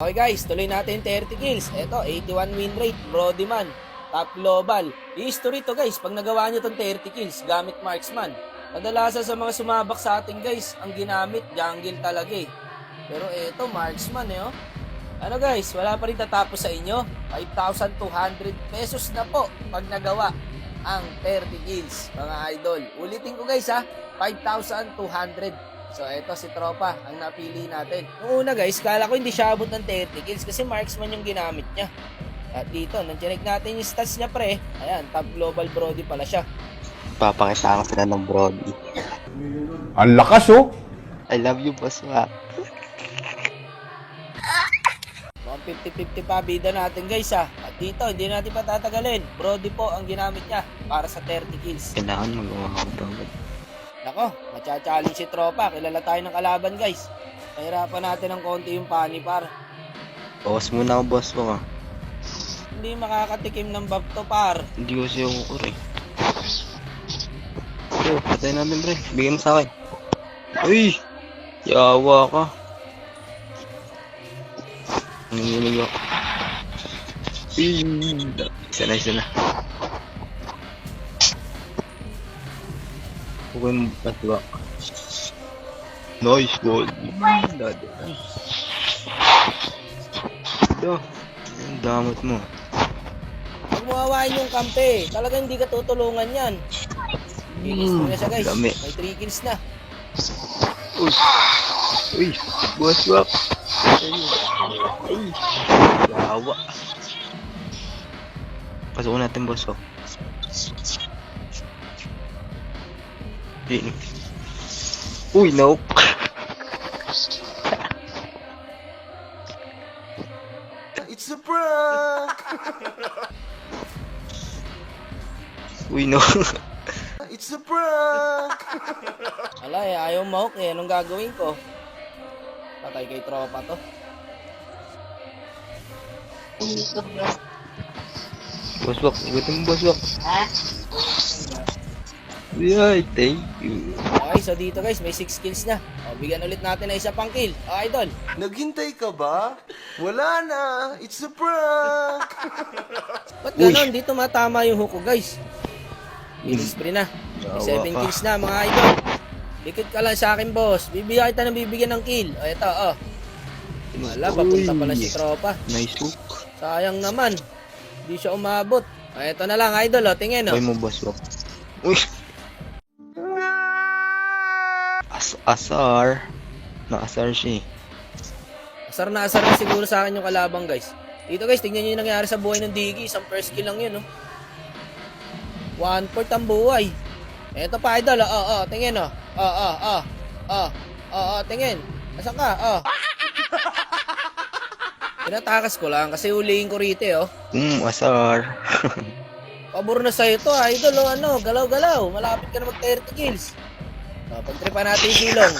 Okay guys, tuloy natin 30 kills. Ito, 81 win rate, Brody man. Top global. History to guys, pag nagawa nyo tong 30 kills gamit marksman. Kadalasan sa mga sumabak sa atin guys, ang ginamit, jungle talaga eh. Pero eto, marksman eh oh. Ano guys, wala pa rin tatapos sa inyo. 5,200 pesos na po pag nagawa ang 30 kills, mga idol. Ulitin ko guys ha, 5,200. So eto si Tropa, ang napili natin. Noong una guys, kala ko hindi siya abot ng 30 kills kasi marksman yung ginamit niya. At dito, nandiyan natin yung stats niya pre. Ayan, top global brody pala siya. Papakitaan ko sila ng Brody. Ang lakas oh. I love you, boss ma. Mukhang 50-50 pa bida natin guys ha. At dito, hindi natin patatagalin. Brody po ang ginamit niya para sa 30 kills. Kailangan magawa ako. Nako, macha-challenge si Tropa. Kilala tayo ng kalaban guys. Pahirapan natin ng konti yung pani par. Bawas muna ako, boss mo ka. Hindi makakatikim ng bab to par. Hindi ko siya kukur eh. Pre, patay natin pre. Bigyan mo sa akin. Uy! Yawa ka. Nanginginig ako. Uy! Isa na, isa na. Huwag mo patwa. Nice goal. Dado. Ito. Ang damot mo. Huwag mo hawain yung kampe. Talagang hindi ka tutulungan yan. Kills mo na siya guys. Dami. May 3 kills na. Uy! Uy! Boss wap! Ay! Ay! Yawa! Pasok natin boss wap. Di. Uy! Nope! It's a prank! Uy no! It's a prank! Ala eh, ayaw mahok eh. Anong gagawin ko? Patay kay tropa to. boss wap! Igutin mo boss wap! Uy! Thank you! Okay, so dito guys, may 6 kills na. O, bigyan ulit natin ng isa pang kill. O, idol. Naghintay ka ba? Wala na! It's a prank! Ba't ganon? Dito matama yung hook ko guys. Kills free na. May Yawa 7 ka. kills na mga idol. Dikit ka lang sa akin boss. Bibigyan kita ng bibigyan ng kill. O, ito, o. Wala, papunta pala si tropa. Nice hook! Sayang naman. Hindi siya umabot. O, ito na lang idol, o. Tingin, o. Uy mo boss wap! Uy! As asar! Na-asar siya eh. Asar na asar na siguro sa akin yung kalabang guys. Dito guys, tingnan nyo yung nangyari sa buhay ng Diggy. Isang first kill lang yun, no? One fourth ang buhay. Eto pa, idol. Oo, oh, oh, tingin, oh. Oo, oo, oo. Oo, oo, oo, tingin. Nasaan ka? Oh. Tinatakas ko lang kasi huliin ko rito, eh, oh. Hmm, asar. Pabor na sa'yo to, ah, idol, oh, ano, galaw-galaw. Malapit ka na mag 30 kills. Oh, pagtripan natin yung silong.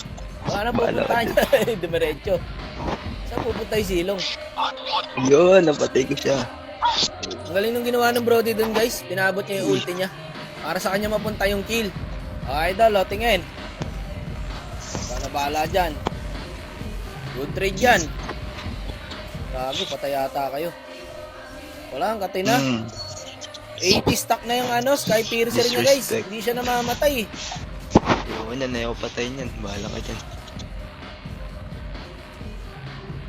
Baka na pupuntahan niya. Dumiretso. Saan pupunta yung silong? Yun, napatay ko siya. Ang galing nung ginawa ng Brody dun guys. Pinabot niya yung ulti niya. Para sa kanya mapunta yung kill. Okay, idol, o, tingin. Sana bahala dyan. Good trade yan. Gago, patay yata kayo. Wala, ang katina. Hmm. 80 stock na yung ano, Sky Piercer niya guys. Hindi siya namamatay. Eh. Yun, na ako patay niyan. Bahala ka dyan.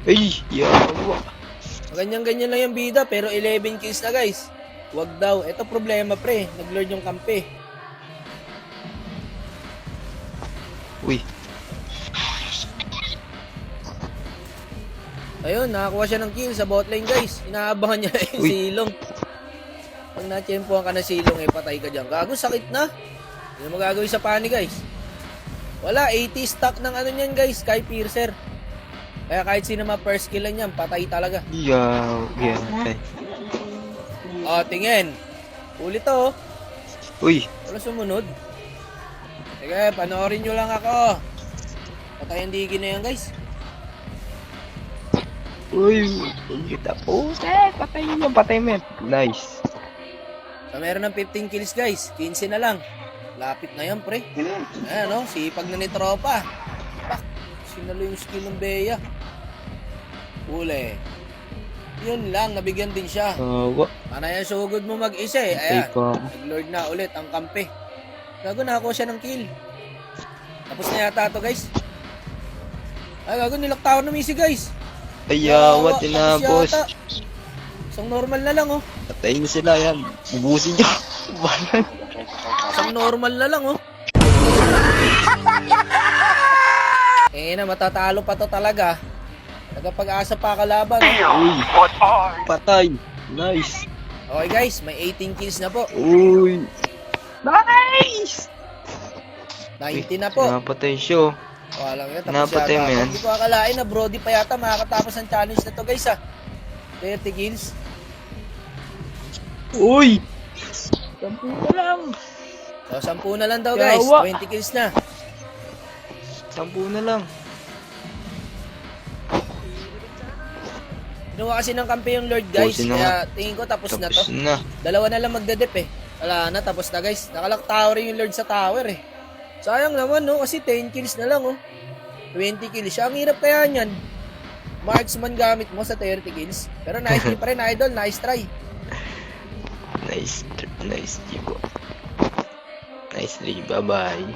Ay, yawa. Ganyan-ganyan lang yung bida, pero 11 kills na guys. Wag daw. Ito problema pre. Nag-lord yung kampe. Uy, Ayun, nakakuha siya ng kill sa bot lane guys. Inaabangan niya yung Uy. silong. Pag na-champuan ka ng silong, eh, patay ka dyan. Gago, sakit na. Hindi mo gagawin sa pani guys. Wala, 80 stock ng ano niyan guys, Sky Piercer. Kaya kahit sino ma first kill lang yan, patay talaga. yaw. Yeah, patay. O, tingin. Ulit to. oh. Uy, Wala sumunod. Sige, panoorin nyo lang ako. Patay ang digi na yan guys. uy. Kita po. Eh, patay niyo, patay mo. yan. Nice. So, meron ng 15 kills guys. 15 na lang. Lapit na yan, pre. Ayan, no? Sipag na ni Tropa. Pak! Sinalo yung skill ng Bea. Huli. Yun lang, nabigyan din siya. Tawa. Mana yan sugod mo mag-isa eh. Ayan, nag-lord na ulit ang kampe. Gago na ako siya ng kill. Tapos na yata to guys. Ay, gago, nilaktawan na Missy guys. Ayawa, Yawa, tinapos. tapos yata. Isang normal na lang oh. Patayin sila yan. Ubusin nyo. Balan. Isang normal na lang oh. eh na, matatalo pa to talaga. Nagapag-asa pa kalaban. oh. Uy. Patay. Nice. Okay guys, may 18 kills na po. Uy. Nice! 90 na po. Napatay siya. O, alam nyo, tapos Napatay mo yan? Hindi ko akalain na Brody pa yata makakatapos ang challenge na to guys ah. 30 kills. Uy! Sampu na lang. So, 10 na lang daw guys. Yawa. 20 kills na. Sampu na lang. Ginawa kasi ng kampe yung Lord guys. Pusin na Kaya tingin ko tapos, na to. Tapos na. Dalawa na lang magdedep eh. Wala na, tapos na guys. Nakalak tower yung Lord sa tower eh. Sayang naman no, kasi 10 kills na lang oh. 20 kills siya. Ang hirap kaya niyan. Marksman gamit mo sa 30 kills. Pero nice pa rin idol, nice try. Nice. Nice, Chico. Nice, Lee. Bye-bye.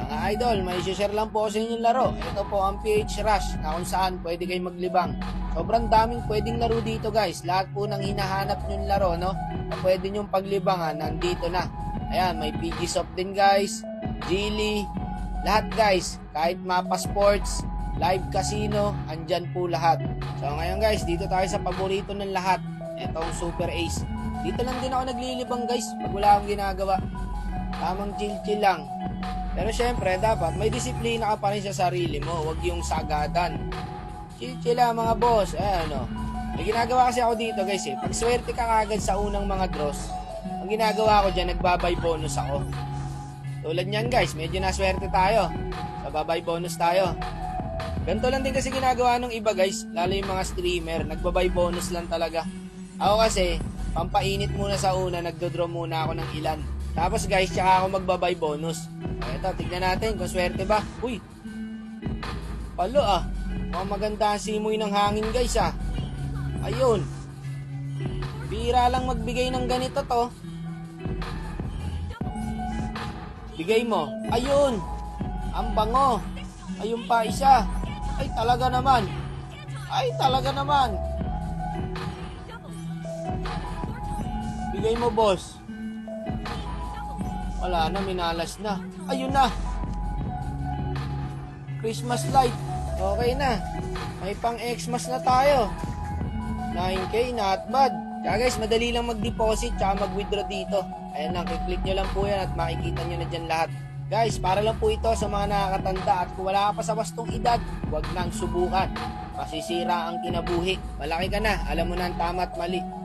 Mga idol, may share lang po sa inyong laro. Ito po ang PH Rush na kung saan pwede kayong maglibang. Sobrang daming pwedeng laro dito guys. Lahat po ng hinahanap nyong laro no, na pwede nyong paglibangan, nandito na. Ayan, may PG Soft din guys, Geely, lahat guys. Kahit Mapa Sports, Live Casino, andyan po lahat. So ngayon guys, dito tayo sa paborito ng lahat. Itong Super Ace. Dito lang din ako naglilibang guys, pag wala akong ginagawa. Tamang chill-chill lang. Pero syempre, dapat may disiplina ka pa rin sa sarili mo. Huwag yung sagadan. Chill-chill lang mga boss. Eh, ano. May ginagawa kasi ako dito guys eh. Pag swerte ka kagad sa unang mga draws, ang ginagawa ko dyan, nagbabay bonus ako. Tulad niyan guys, medyo naswerte tayo. Sa babay bonus tayo. Ganito lang din kasi ginagawa ng iba guys, lalo yung mga streamer, nagbabay bonus lang talaga. Ako kasi, pampainit muna sa una, nagdodraw muna ako ng ilan. Tapos guys, tsaka ako magbabay bonus. Ito, tignan natin kung swerte ba. Uy, palo ah. Mukhang maganda ang simoy ng hangin guys ah. Ayun. Bira lang magbigay ng ganito to. Bigay mo. Ayun. Ang bango. Ayun pa isa. Ay talaga naman. Ay talaga naman. Bigay mo boss. Wala na, minalas na. Ayun na. Christmas light. Okay na. May pang Xmas na tayo. 9K, not bad. Kaya guys, madali lang mag-deposit tsaka mag-withdraw dito. Ayan lang, click nyo lang po yan at makikita nyo na dyan lahat. Guys, para lang po ito sa mga nakakatanda at kung wala ka pa sa wastong edad, huwag nang subukan. Masisira ang kinabuhi. Malaki ka na, alam mo na ang tama at mali.